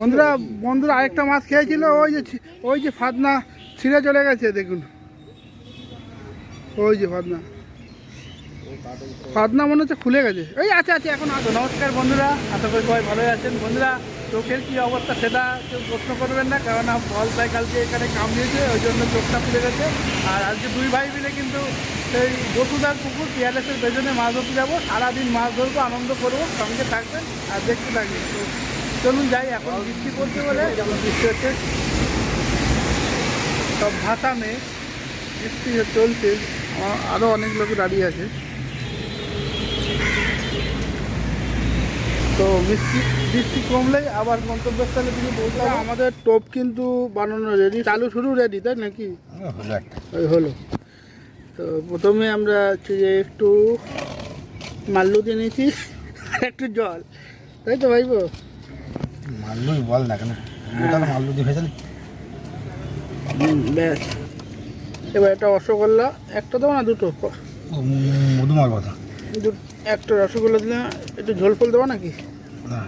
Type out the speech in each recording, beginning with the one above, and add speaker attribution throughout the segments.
Speaker 1: বন্ধুরা বন্ধুরা আরেকটা মাছ খেয়েছিল, ওই যে ওই যে ফাদনা ছিঁড়ে চলে গেছে, দেখুন। ওই যে ফাদনা। ফাদনা মনে হচ্ছে খুলে গেছে। এই আছে আছে, এখন আসো। নমস্কার বন্ধুরা, আশা করি সবাই ভালোই আছেন। বন্ধুরা, চোখের কি অবস্থা সেটা কেউ প্রশ্ন করবেন না, কারণ বল তাই কালকে এখানে কাম দিয়েছে, ওই জন্য চোখটা খুলে গেছে। আর আজকে দুই ভাই মিলে কিন্তু সেই বসুদার পুকুর পিয়ালেসের পেছনে মাছ ধরতে যাব। সারাদিন মাছ ধরবো, আনন্দ করব, সঙ্গে থাকবেন আর দেখতে থাকবেন। চলুন যাই, এখন বৃষ্টি পড়ছে বলে। যেমন বৃষ্টি হচ্ছে সব ভাষা মেয়ে বৃষ্টি চলছে। আরও অনেক লোক দাঁড়িয়ে আছে। তো বৃষ্টি বৃষ্টি কমলেই আবার গন্তব্যস্থলে দিকে পৌঁছাবো। আমাদের টোপ কিন্তু বানানো রেডি চালু শুরু রেডি তাই নাকি? ওই হলো। তো প্রথমে আমরা হচ্ছে যে একটু মাল্লু দিয়ে নিয়েছি, একটু জল। তাই তো ভাইবো?
Speaker 2: মাল্লুই বল না কেন ওটা মাল্লু দিয়ে
Speaker 1: হুম, ব্যাস। এবার একটা রসগোল্লা একটা দেবো না দুটো?
Speaker 2: মধুমার কথা।
Speaker 1: একটা রসগোল্লা দিলে একটু ঝোল ফোল দেবো নাকি?
Speaker 2: না।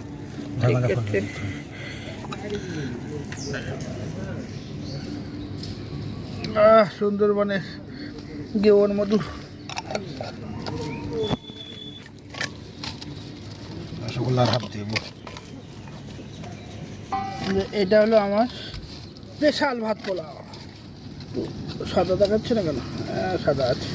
Speaker 1: আহ সুন্দরবনের গেওয়ার মধু।
Speaker 2: রসগোল্লার হাত দেবো।
Speaker 1: এটা হলো আমার স্পেশাল ভাত পোলাও। সাদা দেখাচ্ছে না কেন? হ্যাঁ, সাদা আছে।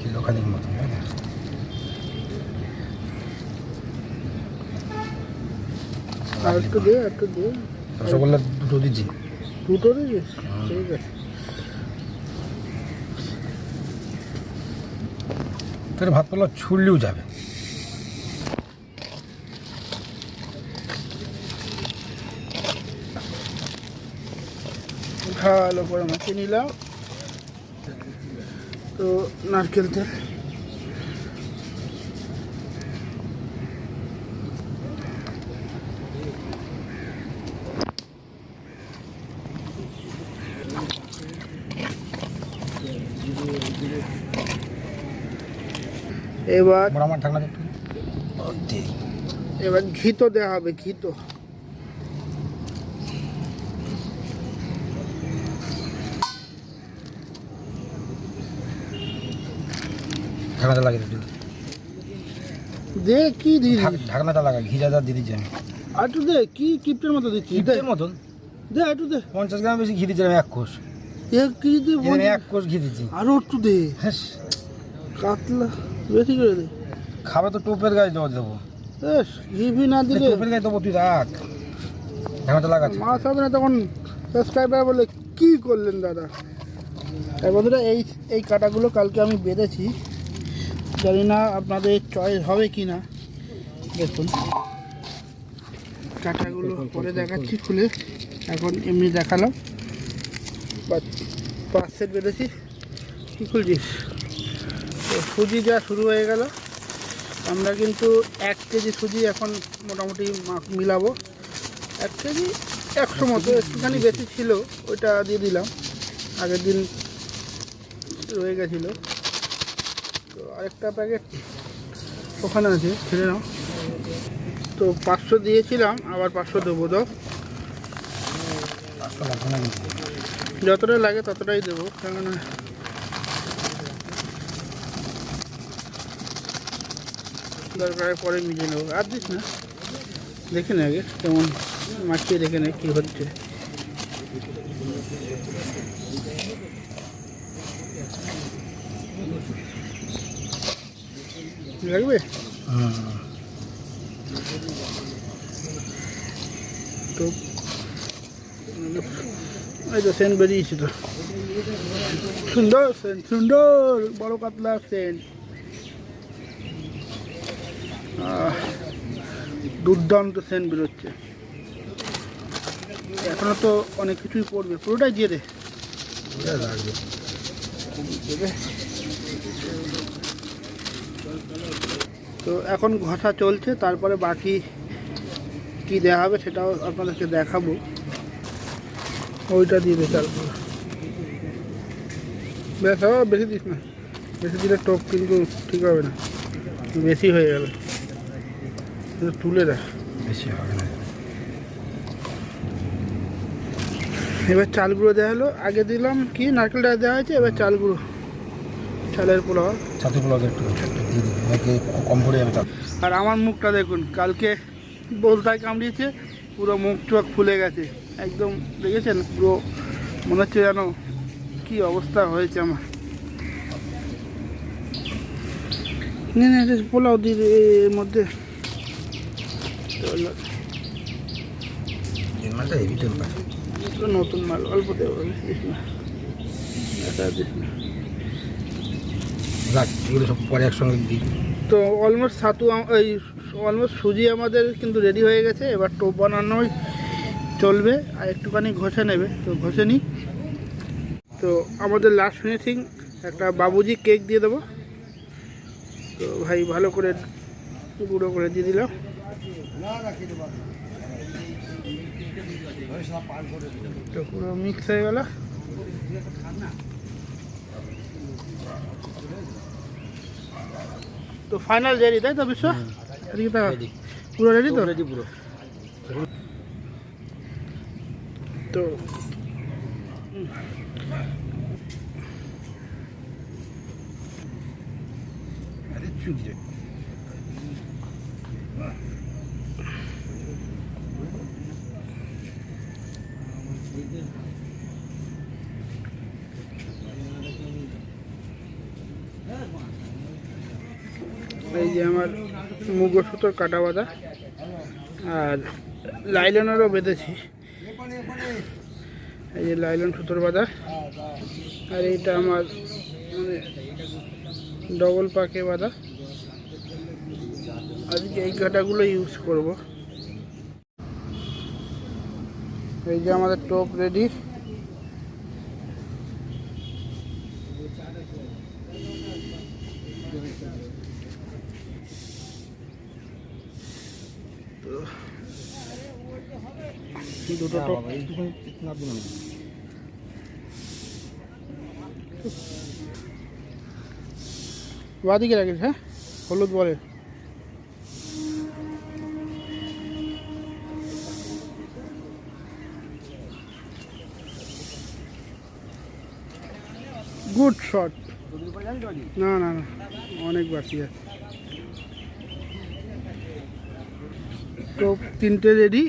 Speaker 2: কিলো খানিক মতন তাই না?
Speaker 1: আর একটু দে একটু দে।
Speaker 2: রসগোল্লা দুটো দিচ্ছি।
Speaker 1: দুটো দিয়েছিস? ঠিক আছে।
Speaker 2: তোর ভাত পোলা ছুড়লেও যাবে।
Speaker 1: ভালো করে মাখিয়ে নিলাম। তো নারকেল তেল এবার এবার ঘি তো দেওয়া হবে। ঘি তো
Speaker 2: ঢাকনাটা লাগিয়ে দিই
Speaker 1: দে কি দিদি
Speaker 2: ঢাক- ঢাকনাটা লাগা ঘি যা দিয়ে দিচ্ছি আমি
Speaker 1: আর একটু দে কি কিপটের মতো দিচ্ছি দে।
Speaker 2: কিপটের মতন?
Speaker 1: দে একটু দে।
Speaker 2: পঞ্চাশ গ্রাম বেশি ঘি দিচ্ছি এক কোষ।
Speaker 1: এক কেজি দে
Speaker 2: এখানে এক কোষ ঘি দিচ্ছি।
Speaker 1: আরও একটু দে।
Speaker 2: হ্যাঁ
Speaker 1: কাতলা। বেশি করে দে।
Speaker 2: খাবে তো টোপের গায়ে দেবো। দেবো
Speaker 1: ঘি না দিলে
Speaker 2: টোপের গায়ে দেবো তুই রাখ। ঢাকনাটা লাগাচ্ছি।
Speaker 1: মাছ হবে না তখন সাবস্ক্রাইবার বলে কি করলেন দাদা? তাই বন্ধুরা এই এই কাটাগুলো কালকে আমি বেঁধেছি। জানি না আপনাদের চয়েস হবে কি না দেখুন। কাটাগুলো পরে দেখাচ্ছি খুলে। এখন এমনি দেখালাম। পাঁচ সেট বেঁধেছি। কী খুলছিস? তো সুজি যা শুরু হয়ে গেল, আমরা কিন্তু এক কেজি সুজি এখন মোটামুটি মিলাবো। এক কেজি একশো মতো, একটুখানি বেশি ছিল, ওইটা দিয়ে দিলাম। আগের দিন রয়ে গেছিল। তো আরেকটা প্যাকেট ওখানে আছে, ছেড়ে নাও তো পাঁচশো দিয়েছিলাম, আবার পাঁচশো দেবো
Speaker 2: কিন্তু।
Speaker 1: যতটা লাগে ততটাই দেবো, কেননা দরকার পরে মিলিয়ে নেব। আর দিস না। দেখে নে আগে কেমন মাখিয়ে দেখে নে কী হচ্ছে। লাগবে? তো, এই তো সেন্ট তো। সুন্দর সেন্ট, সুন্দর, বড় কাতলা সেন্ট। দুর্দান্ত সেন্ট বেরোচ্ছে। এখনও তো অনেক কিছুই পড়বে, পুরোটাই দিয়ে দে। তো এখন ঘষা চলছে, তারপরে বাকি কি দেওয়া হবে সেটাও আপনাদেরকে দেখাবো। ওইটা দিয়ে বেচার ব্যাস হবে বেশি দিস না। বেশি দিলে টোপ কিন্তু ঠিক হবে না। বেশি হয়ে গেল এটা তুলে রাখ।
Speaker 2: বেশি হবে না।
Speaker 1: এবার চাল গুঁড়ো দেওয়া হলো। আগে দিলাম কি? নারকেলটা দেওয়া হয়েছে এবার চাল গুঁড়ো চালের পোলাও।
Speaker 2: একটু দিয়ে কম পড়ে যাবে
Speaker 1: আর আমার মুখটা দেখুন কালকে বলতায় কামড়িয়েছে পুরো মুখ চোখ ফুলে গেছে। একদম দেখেছেন পুরো মনে হচ্ছে যেন কি অবস্থা হয়েছে আমার। না না পোলাও দিয়ে এর মধ্যে।
Speaker 2: এই মালটা হেভি টেম্পার
Speaker 1: নতুন মাল অল্প দেবো
Speaker 2: যাক এগুলো সব পরে একসঙ্গে দিই।
Speaker 1: তো অলমোস্ট ছাতু এই অলমোস্ট সুজি আমাদের কিন্তু রেডি হয়ে গেছে এবার টোপ বানানোই চলবে আর একটুখানি ঘষে নেবে তো ঘষে নিই। তো আমাদের লাস্ট ফিনিশিং একটা বাবুজি কেক দিয়ে দেবো। তো ভাই ভালো করে গুঁড়ো করে দিয়ে দিলাম। পুরো মিক্স হয়ে গেল। তো ফাইনাল রেডি তাই তো বিশ্ব। পুরো রেডি তো?
Speaker 2: রেডি পুরো।
Speaker 1: তো
Speaker 2: আরে চুল রে
Speaker 1: এই যে আমার মুগো সুতোর কাটা বাঁধা আর লাইলনেরও বেঁধেছি। এই যে লাইলন সুতোর বাঁধা আর এইটা আমার মানে ডবল পাকে বাঁধা আজকে এই কাটাগুলো ইউজ করব। এই যে আমাদের টোপ রেডি। দুটো টোপ
Speaker 2: না দিন
Speaker 1: বাদিকে রাখিস হ্যাঁ হলুদ বলে গুড শট না না না অনেক বাকি আছে তো তিনটে রেডি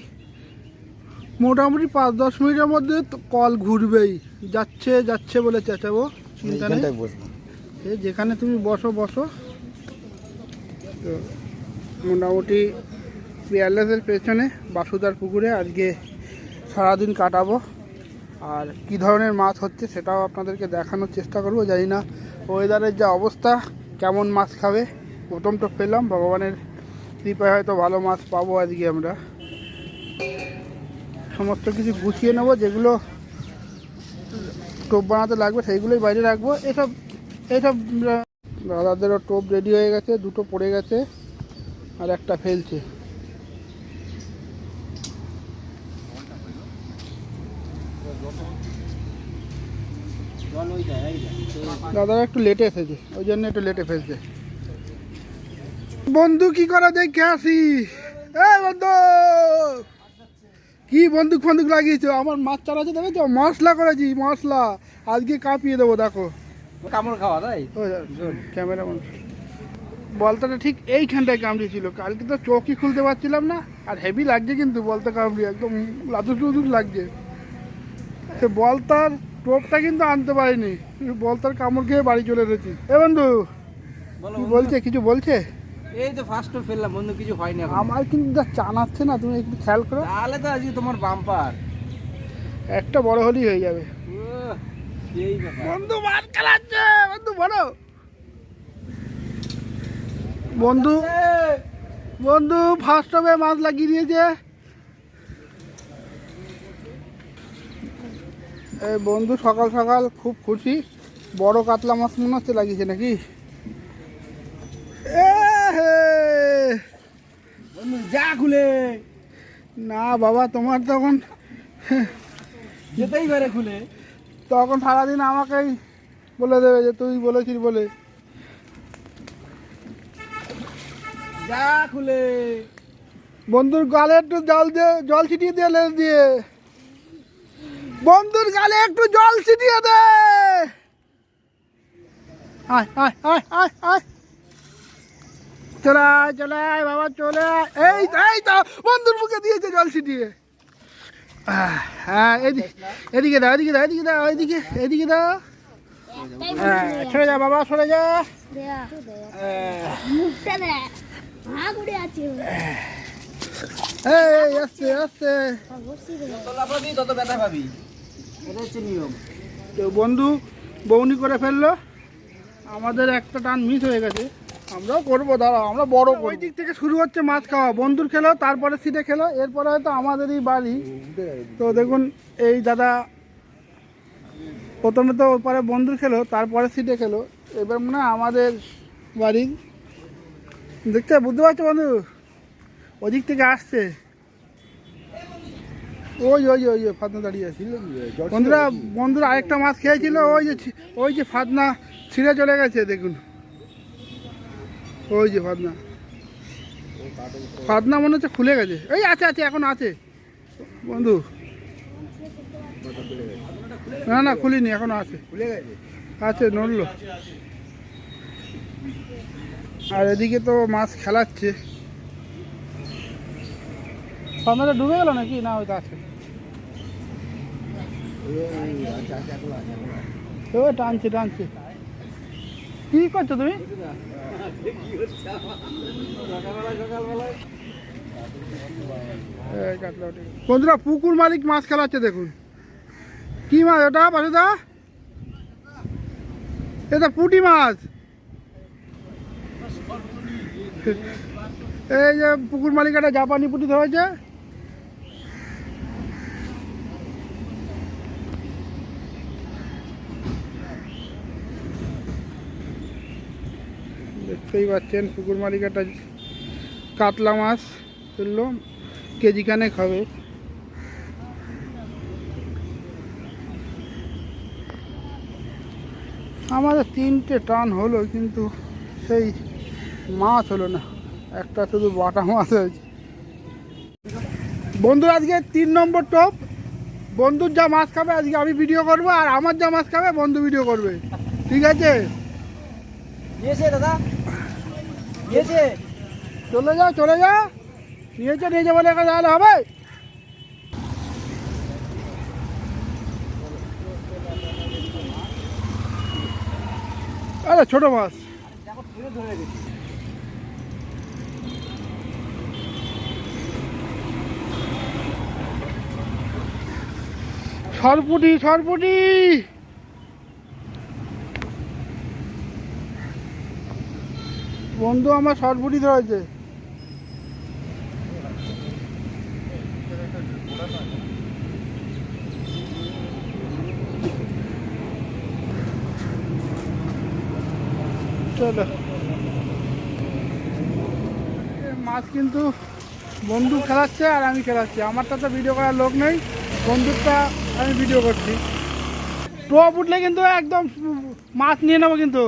Speaker 1: মোটামুটি পাঁচ দশ মিনিটের মধ্যে তো কল ঘুরবেই। যাচ্ছে যাচ্ছে বলে চেঁচাবো। চিন্তা নেই?
Speaker 2: এইখানটায়
Speaker 1: যেখানে তুমি বসো বসো। তো মোটামুটি পিয়ারলেসের পেছনে বাসুদার পুকুরে আজকে সারাদিন কাটাবো। আর কি ধরনের মাছ হচ্ছে সেটাও আপনাদেরকে দেখানোর চেষ্টা করব। জানি না ওয়েদারের যা অবস্থা কেমন মাছ খাবে প্রথম তো পেলাম। ভগবানের কৃপায় হয়তো ভালো মাছ পাবো আজকে আমরা। সমস্ত কিছু গুছিয়ে নেব, যেগুলো টোপ বানাতে লাগবে সেইগুলোই বাইরে রাখব। এসব এইসব দাদাদেরও টোপ রেডি হয়ে গেছে, দুটো পড়ে গেছে, আর একটা ফেলছে। দাদারা একটু লেটে এসেছে, ওই জন্য একটু লেটে ফেলছে। বন্ধু, কি করে দেখে আসি এ বন্ধু! কি বন্দুক ফন্দুক লাগিয়েছো? আমার মাছ চালাচ্ছে দেখেছ? মশলা করেছি মশলা। আজকে কাঁপিয়ে দেবো দেখো।
Speaker 2: কামড় খাওয়া তাই?
Speaker 1: ক্যামেরাম্যান বলতাটা ঠিক এইখানটায় কামড়িয়েছিল কালকে তো চোখই খুলতে পারছিলাম না আর হেভি লাগছে কিন্তু বলতে কামড়িয়ে একদম লাদুস লুদুস লাগছে। সে বলতার টোপটা কিন্তু আনতে পারিনি। বলতার কামড় খেয়ে বাড়ি চলে এসেছি। এ বন্ধু। বলছে? কিছু বলছে?
Speaker 3: এই তো ফার্স্ট ফেললাম বন্ধু কিছু হয়নি
Speaker 1: আমার কিন্তু যা চানাচ্ছে না তুমি একটু খেয়াল করো।
Speaker 3: তাহলে তো আজকে তোমার বাম্পার
Speaker 1: একটা বড় হলেই হয়ে যাবে। বন্ধু মাছ খেলাচ্ছে বন্ধু বড় বন্ধু বন্ধু ফার্স্ট হবে মাছ লাগিয়ে দিয়েছে। এই বন্ধু সকাল সকাল খুব খুশি। বড় কাতলা মাছ মনে হচ্ছে লাগিয়েছে নাকি?
Speaker 3: যা খুলে।
Speaker 1: না বাবা, তোমার তখন
Speaker 3: যেতেই পারে খুলে।
Speaker 1: তখন সারাদিন আমাকেই বলে দেবে যে তুই বলেছিস বলে।
Speaker 3: যা খুলে।
Speaker 1: বন্ধুর গালে একটু জল দিয়ে জল ছিটিয়ে দিয়ে লেস দিয়ে। বন্ধুর গালে একটু জল ছিটিয়ে দে। আয় আয় আয় আয় আয়। চলে আয় চলে আয়, বাবা, চলে আয়। এই এই তো, বন্ধুর মুখে দিয়েছে জল ছিটিয়ে। হ্যাঁ এদিকে এদিকে দাও এদিকে দাও এদিকে দাও, এদিকে এদিকে দাও। হ্যাঁ সরে যা, বাবা, সরে যা। এই আসছে
Speaker 3: যত তত
Speaker 1: বন্ধু, বৌনি করে ফেলল। আমাদের একটা টান মিস হয়ে গেছে। আমরাও করব দাঁড়াও আমরা বড় ওই দিক থেকে শুরু হচ্ছে মাছ খাওয়া। বন্ধুর খেলো তারপরে সিটে খেলো এরপরে হয়তো আমাদেরই বাড়ি। তো দেখুন এই দাদা প্রথমে তো পরে বন্ধুর খেলো তারপরে সিটে খেলো। এবার মনে হয় আমাদের বাড়ির দেখতে বুঝতে পারছ বন্ধু? ওদিক থেকে আসছে। ওই ওই ওই ওই ফাতনা দাঁড়িয়ে আছে। বন্ধুরা বন্ধুরা আরেকটা মাছ খেয়েছিল ওই যে ওই যে ফাতনা ছিঁড়ে চলে গেছে দেখুন। ওই যে ফাতনা ফাতনা মনে হচ্ছে খুলে গেছে। এই আছে আছে, এখন আছে। বন্ধু। না না, খুলিনি, এখনও আছে। আছে, নড়লো। আর এদিকে তো মাছ খেলাচ্ছে। ফাতনাটা ডুবে গেল নাকি? না
Speaker 2: আচ্ছা এখন আছে
Speaker 1: টানছে টানছে। কি করছ তুমি। বন্ধুরা, পুকুর মালিক মাছ খেলাচ্ছে, দেখুন। কি মাছ ওটা বাসুদা? এটা পুঁটি মাছ। এই যে পুকুর মালিক একটা জাপানি পুঁটি ধরেছে। দেখতেই পাচ্ছেন পুকুর মালিক একটা কাতলা মাছ তুললো, কেজি খানেক হবে। আমাদের তিনটে টান হলো, কিন্তু সেই মাছ হলো না। একটা শুধু বাটা মাছ হয়েছে। বন্ধু, আজকে তিন নম্বর টপ। বন্ধুর যা মাছ খাবে, আজকে আমি ভিডিও করব, আর আমার যা মাছ খাবে, বন্ধু ভিডিও করবে। ঠিক আছে?
Speaker 3: দাদা। নিয়েছে।
Speaker 1: চলে যাও চলে যাও। নিয়েছে নিয়েছে বলে একা তাহলে হবে। আরে, ছোট মাছ। সরপুটি সরপুটি। বন্ধু আমার সরপুটি ধরেছে মাছ কিন্তু বন্ধু খেলাচ্ছে আর আমি খেলাচ্ছি। আমারটা তো ভিডিও করার লোক নেই। বন্ধুরটা আমি ভিডিও করছি। টোপ উঠলে কিন্তু একদম মাছ নিয়ে নেব কিন্তু।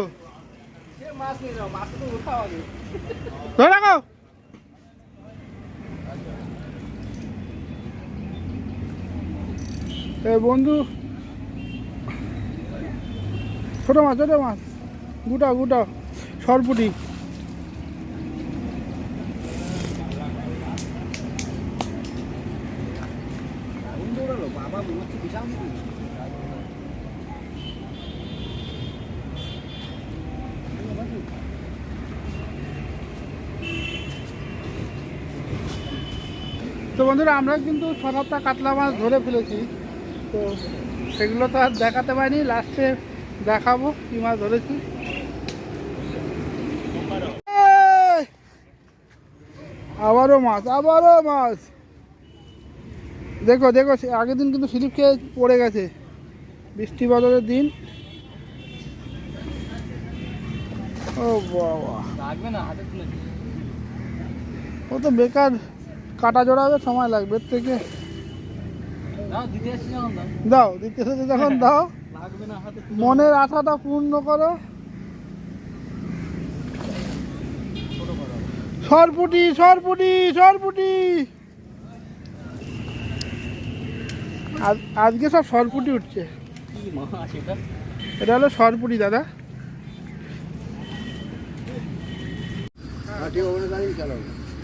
Speaker 1: ধরে রাখো এ বন্ধু। ছোট মাছ ছোট মাছ। গুটা গুটা সরপুটি
Speaker 3: দারুণ দৌড়ালো বাবা মনে হচ্ছে বিশাল কিছু।
Speaker 1: তো বন্ধুরা আমরা কিন্তু ছ সাতটা কাতলা মাছ ধরে ফেলেছি। তো সেগুলো তো আর দেখাতে পারিনি লাস্টে দেখাবো কি মাছ ধরেছি। আবারও মাছ আবারও মাছ। দেখো দেখো আগের দিন কিন্তু স্লিপ খেয়ে পড়ে গেছে। বৃষ্টি বদলের দিন। ও বাবা।
Speaker 3: লাগবে না হাতে
Speaker 1: ও তো বেকার। কাটা জোড়াবে সময় লাগবে এর থেকে।
Speaker 3: দাও দিতে এসছি যখন দাও।
Speaker 1: মনের আশাটা পূর্ণ করো। সরপুটি সরপুটি সরপুটি। আজ- আজকে সব সরপুটি উঠছে।
Speaker 4: এটা
Speaker 1: এটা হলো সরপুটি দাদা।
Speaker 3: ঠিক ওখানে দাঁড়িয়ে চালাও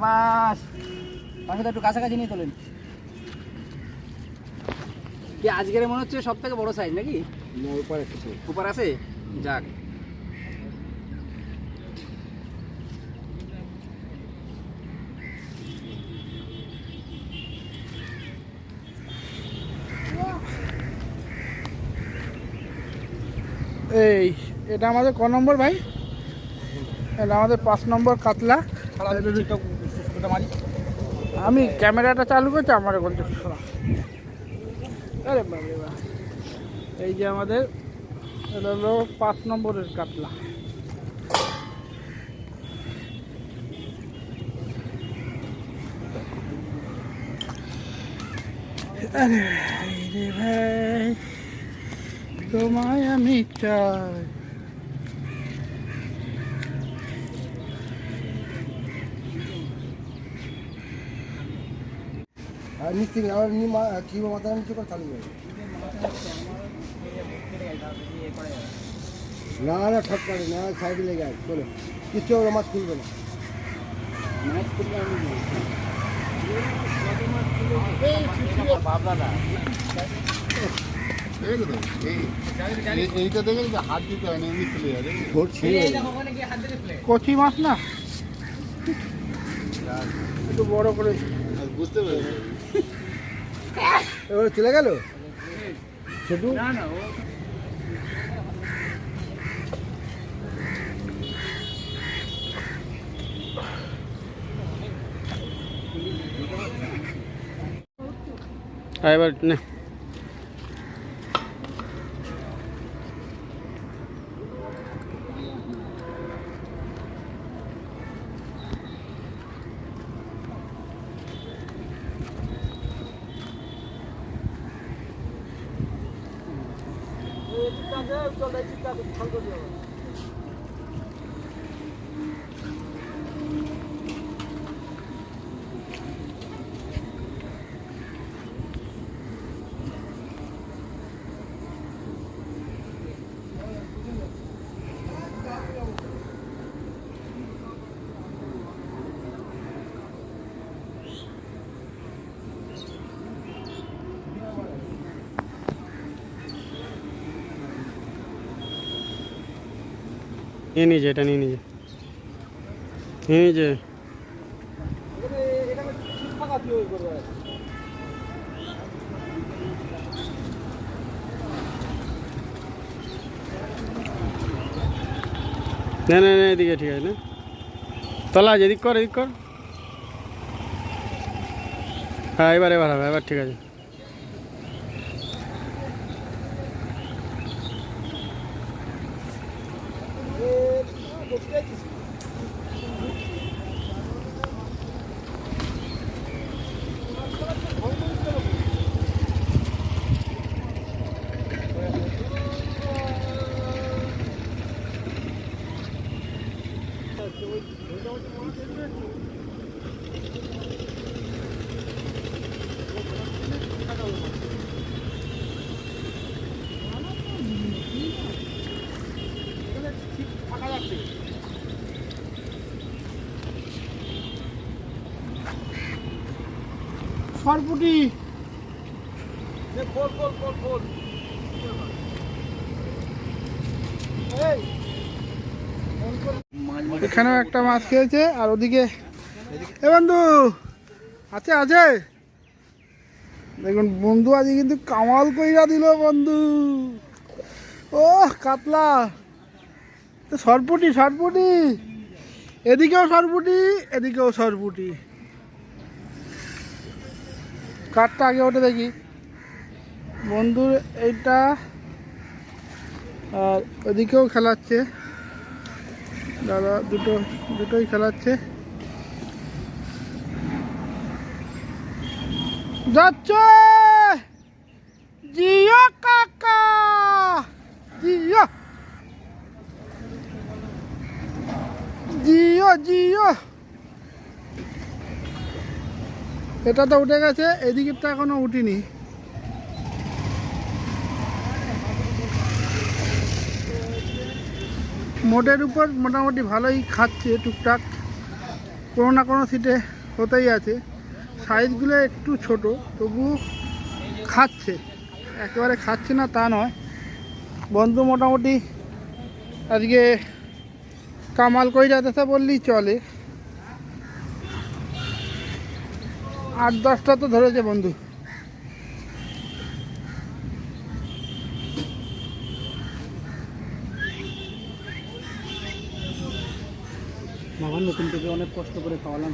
Speaker 4: Mas, kamu tadi kasih ke sini tuh, Lin. কি আজকের মনে হচ্ছে সব থেকে বড় সাইজ নাকি?
Speaker 3: উপরে কিছু
Speaker 4: উপর আছে? যাক।
Speaker 1: এই এটা আমাদের ক নম্বর ভাই? এটা আমাদের পাঁচ নম্বর কাতলা।
Speaker 4: মারি।
Speaker 1: আমি ক্যামেরাটা চালু করছি আমার এখন তো শোনা আরে। এই যে আমাদের এটা হলো পাঁচ নম্বরের কাতলা আরে ভাই তোমায় আমি চাই
Speaker 3: আর আমার নি মা কি মাথা নিচে করে চালু যাবে না না ঠক করে না সাইডে লেগে আছে চলো। কিচ্ছু ওরা মাছ খুলবে না।
Speaker 5: এইটা দেখে যে হাত দিতে হয় না এমনি চলে যাবে
Speaker 3: ভোট ছিঁড়ে যাবে।
Speaker 1: কচি মাছ না? একটু বড় করে।
Speaker 5: বুঝতে পেরেছি
Speaker 3: এবারে চলে গেল? ছোটু?
Speaker 4: না। না ও
Speaker 1: হ্যাঁ এবার নে নিয়ে নিজে এটা নিয়ে নিজে নিয়ে নিজে না না না, এদিকে ঠিক আছে, না। তলা আছে, এদিক কর এদিক কর। হ্যাঁ এবার এবার হবে, এবার ঠিক আছে। সরপুটি এখানেও একটা মাছ খেয়েছে, আর ওদিকে এ বন্ধু, আছে আছে। দেখুন, বন্ধু আজকে কিন্তু কামাল কইরা দিল, বন্ধু। ও কাতলা। সরপুটি সরপুটি। এদিকেও সরপুটি এদিকেও সরপুটি। কাঠটা আগে ওঠে দেখি। বন্ধুর এইটা, আর ওদিকেও খেলাচ্ছে। দাদা দুটো, দুটোই খেলাচ্ছে। যাচ্ছে! জিও কাকা! জিও! জিও জিও! এটা তো উঠে গেছে এদিকেরটা এখনও উঠিনি। মোটের উপর মোটামুটি ভালোই খাচ্ছে টুকটাক। কোনো না কোনো সিটে হতেই আছে। সাইজগুলো একটু ছোট, তবু খাচ্ছে। একেবারে খাচ্ছে না, তা নয়। বন্ধু মোটামুটি আজকে কামাল কই যাতেছে বললেই চলে। আট দশটা তো ধরেছে বন্ধু।
Speaker 3: বাবার নতুন থেকে অনেক কষ্ট করে খাওয়ালাম।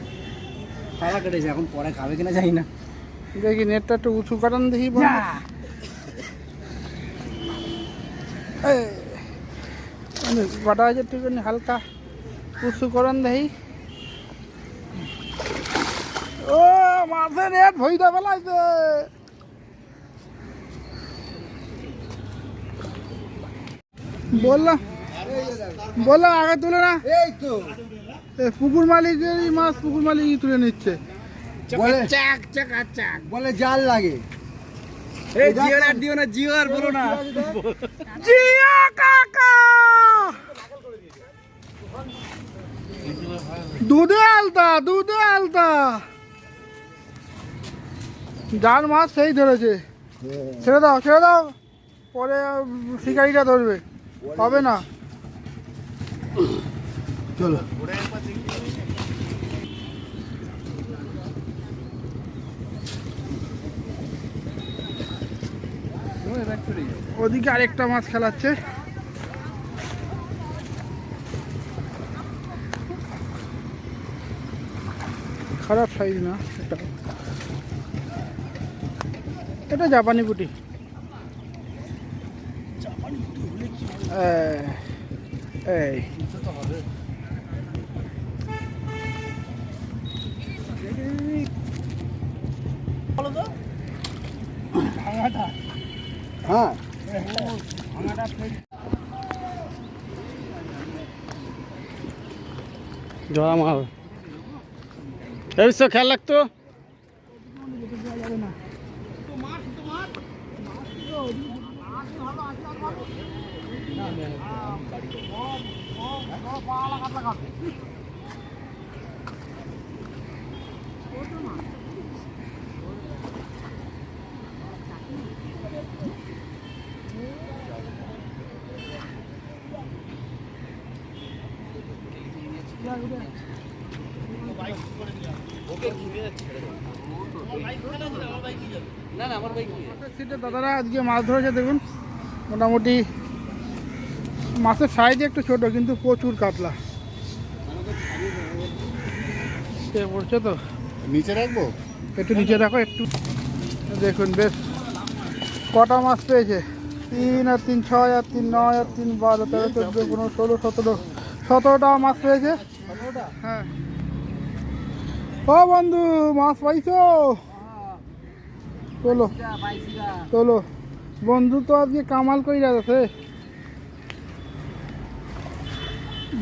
Speaker 3: খাওয়া কেটেছে এখন পরে খাবে কিনা জানি না।
Speaker 1: দেখি নেটটা একটু উঁচু করান দেখি বাটা আছে একটুখানি হালকা। উঁচু করান দেখি ও মাছে নেট ভইটা ফেলাইছে। বললাম বললাম আগে তুলে না।
Speaker 2: এই তো।
Speaker 1: পুকুর মালিকেরই মাছ পুকুর মালিকই তুলে নিচ্ছে।
Speaker 2: বলে
Speaker 3: চাক চাক চাক।
Speaker 2: বলে জাল লাগে।
Speaker 3: এই আর দিও না বলো না।
Speaker 1: জিয়া কাকা! দুধে আলতা দুধে আলতা। যার মাছ সেই ধরেছে। ছেড়ে দাও ছেড়ে দাও। পরে শিকারিটা ধরবে। হবে না। চলো। ওদিকে আরেকটা মাছ খেলাচ্ছে। খারাপ সাইজ না। এটা জাপানি পুটি। এই,
Speaker 2: হ্যাঁ।
Speaker 3: জড়া মাল। এই খেয়াল রাখতো?
Speaker 1: সিটে দাদারা আজকে মাছ ধরেছে দেখুন। মোটামুটি মাছের সাইজ একটু ছোট কিন্তু প্রচুর কাতলা। সে পড়ছে তো।
Speaker 5: নিচে রাখব?
Speaker 1: একটু নিচে রাখো একটু। দেখুন বেশ। কটা মাছ পেয়েছে? তিন আর তিন ছয় আর তিন নয় আর তিন বারো তেরো চোদ্দ পনেরো ষোলো সতেরো। সতেরো টাকা মাছ পেয়েছে? হ্যাঁ। ও বন্ধু মাছ পাইছো? চলো চলো বন্ধু তো আজকে কামাল কই যাচ্ছে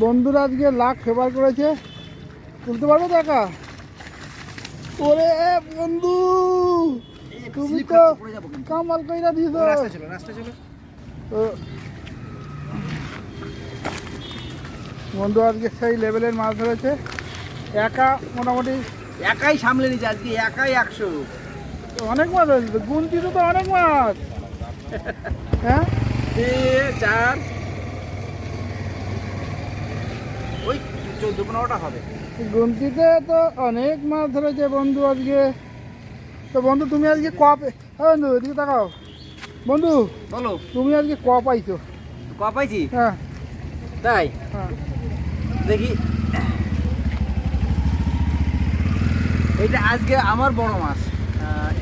Speaker 1: বন্ধুরা আজকে লাখ ফেভার করেছে। তুলতে পারব টাকা? ওরে বন্ধু তুমি তো কামাল কইরা দিছো বন্ধু আজকে সেই লেভেলের মাছ ধরেছে। একা মোটামুটি
Speaker 3: একাই সামলে নিচ্ছে আজকে একাই একশো।
Speaker 1: অনেক মাছ হয়েছে গুনতিতে তো অনেক মাছ। হ্যাঁ?
Speaker 3: চার ওই চোদ্দ পনেরোটা হবে।
Speaker 1: গুনতিতে তো অনেক মাছ ধরেছে বন্ধু আজকে। তো বন্ধু তুমি আজকে ক হ্যাঁ বন্ধু এদিকে তাকাও। বন্ধু
Speaker 3: বলো।
Speaker 1: তুমি আজকে ক পাইছো?
Speaker 3: ক পাইছি?
Speaker 1: হ্যাঁ।
Speaker 3: তাই?
Speaker 1: হ্যাঁ।
Speaker 3: দেখি। এটা আজকে আমার বড় মাছ।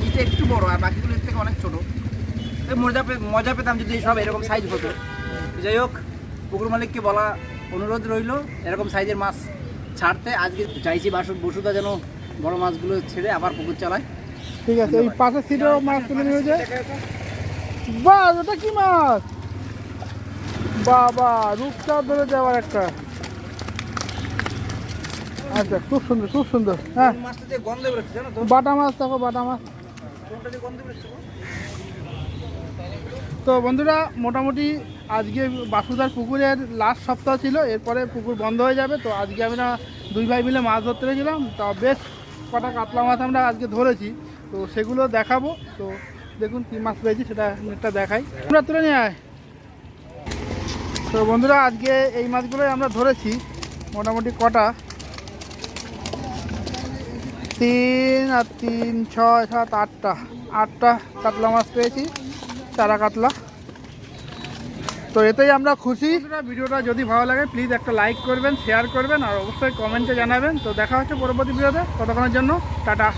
Speaker 3: এইটা একটু বড় আর বাকিগুলো থেকে অনেক ছোট। মজা পে মজা পেতাম যদি সব এরকম সাইজ হতো। যাই হোক পুকুর মালিককে বলা অনুরোধ রইল এরকম সাইজের মাছ ছাড়তে। আজকে চাইছি বাসু বসুদা যেন বড় মাছগুলো ছেড়ে আবার পুকুর চালায়।
Speaker 1: ঠিক আছে এই পাশের সিটেও মাছ তুলে নিয়ে যায় বাহ ওটা কি মাছ? বাবা রূপচাঁদ ধরেছে আবার একটা। আচ্ছা খুব সুন্দর খুব সুন্দর। হ্যাঁ। বাটা মাছ দেখো বাটা মাছ? তো বন্ধুরা মোটামুটি আজকে বাসুদার পুকুরের লাস্ট সপ্তাহ ছিল, এরপরে পুকুর বন্ধ হয়ে যাবে, তো আজকে আমরা দুই ভাই মিলে মাছ ধরতে গেছিলাম, তা বেশ কটা কাতলা মাছ আমরা আজকে ধরেছি, তো সেগুলো দেখাবো, তো দেখুন কী মাছ পেয়েছি, সেটা একটা দেখাই। আমরা তুলে নিয়ে আয়। তো বন্ধুরা, আজকে এই মাছগুলোই আমরা ধরেছি, মোটামুটি কটা? তিন আর তিন, ছয়, সাত, আটটা। আটটা কাতলা মাছ পেয়েছি, চারা কাতলা। তো এতেই আমরা খুশি। ভিডিওটা যদি ভালো লাগে প্লিজ একটা লাইক করবেন শেয়ার করবেন, আর অবশ্যই কমেন্টে জানাবেন। তো দেখা হচ্ছে পরবর্তী ভিডিওতে। ততক্ষণের জন্য, টাটা।